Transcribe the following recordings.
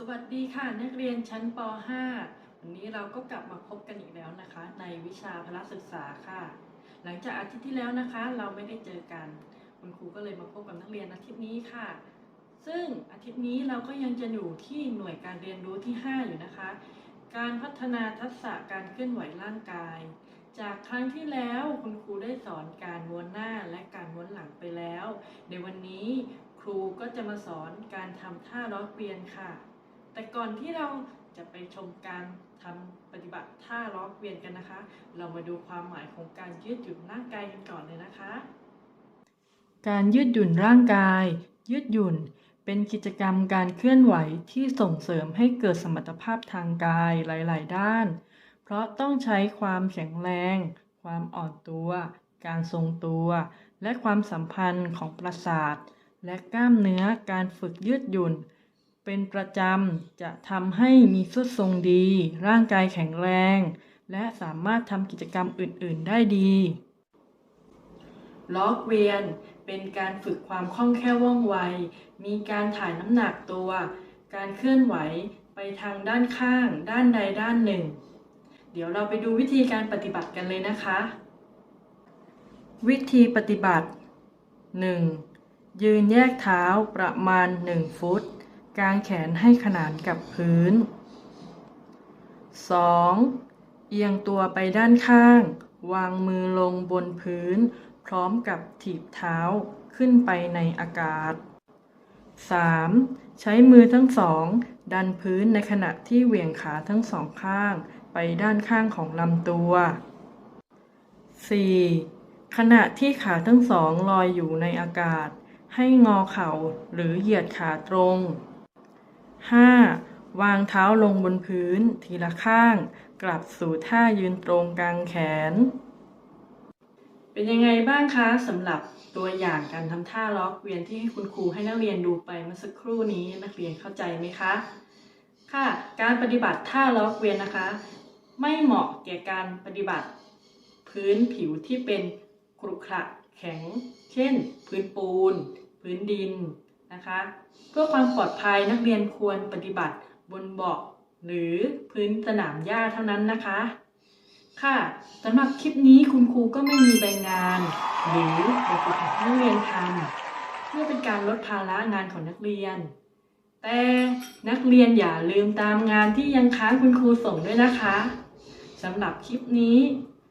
สวัสดีค่ะ นักเรียนชั้นป .5 วันนี้เราก็กลับมาพบกันอีกแล้วนะคะ ในวิชาพละศึกษาค่ะ หลังจากอาทิตย์ที่แล้วนะคะ เราไม่ได้เจอกันคุณครูก็เลยมาพบกับนักเรียนอาทิตย์นี้ค่ะ ซึ่งอาทิตย์นี้เราก็ยังจะอยู่ที่หน่วยการเรียนรู้ที่ 5 อยู่นะคะ การพัฒนาทักษะการเคลื่อนไหวร่างกาย จากครั้งที่แล้วคุณครูได้สอนการม้วนหน้าและการม้วนหลังไปแล้ว ในวันนี้ครูก็จะมาสอนการทำท่าล้อเกวียนค่ะ แต่ก่อนที่เราจะไปชมการทำปฏิบัติท่าล้อเกวียนกันนะคะ เรามาดูความหมายของการยืดหยุ่นร่างกายกันก่อนเลยนะคะ การยืดหยุ่นร่างกาย ยืดหยุ่น เป็นกิจกรรมการเคลื่อนไหวที่ส่งเสริมให้เกิดสมรรถภาพทางกายหลาย ๆ ด้าน เพราะต้องใช้ความแข็งแรง ความอ่อนตัว การทรงตัว และความสัมพันธ์ของประสาท และกล้ามเนื้อการฝึกยืดหยุ่น เป็นประจำจะทำให้มีสุดทรงดี ร่างกายแข็งแรง และสามารถทำกิจกรรมอื่น ๆ ได้ดี ล้อเกวียน เป็นการฝึกความคล่องแคล่วว่องไว มีการถ่ายน้ำหนักตัว การเคลื่อนไหวไปทางด้านข้าง ด้านใดด้านหนึ่ง เดี๋ยวเราไปดูวิธีการปฏิบัติกันเลยนะคะ วิธีปฏิบัติ 1. ยืนแยกเท้าประมาณ 1 ฟุต กางแขนให้ขนานกับพื้น 2. เอียงตัวไปด้านข้าง วางมือลงบนพื้น พร้อมกับถีบเท้าขึ้นไปในอากาศ 3. ใช้มือทั้งสอง ดันพื้นในขณะที่เหวี่ยงขาทั้งสองข้าง ไปด้านข้างของลำตัว 4. ขณะที่ขาทั้งสองลอยอยู่ในอากาศ ให้งอเข่าหรือเหยียดขาตรง 5. วางเท้าลงบนพื้น ทีละข้าง กลับสู่ท่ายืนตรงกลางแขน เป็นยังไงบ้างคะสำหรับตัวอย่างการทำท่าล้อกเวียนที่คุณครูให้นักเรียนดูไปเมื่อสักครู่นี้นักเรียนเข้าใจไหมคะ ค่ะ การปฏิบัติท่าล้อกเวียนนะคะ ไม่เหมาะแก่การปฏิบัติพื้นผิวที่เป็นกรุขระแข็ง เช่น พื้นปูน พื้นดิน นะคะ เพื่อความปลอดภัยนักเรียนควรปฏิบัติบนเบาะหรือพื้นสนามหญ้าเท่านั้นนะคะ ค่ะสำหรับคลิปนี้คุณครูก็ไม่มีใบงาน หรือแบบฝึกหัดนักเรียนทำเพื่อเป็นการลดภาระงานของนักเรียน แต่นักเรียนอย่าลืมตามงานที่ยังค้างคุณครูส่งด้วยนะคะสำหรับคลิปนี้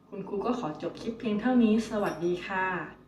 คุณครูก็ขอจบคลิปเพียงเท่านี้ สวัสดีค่ะ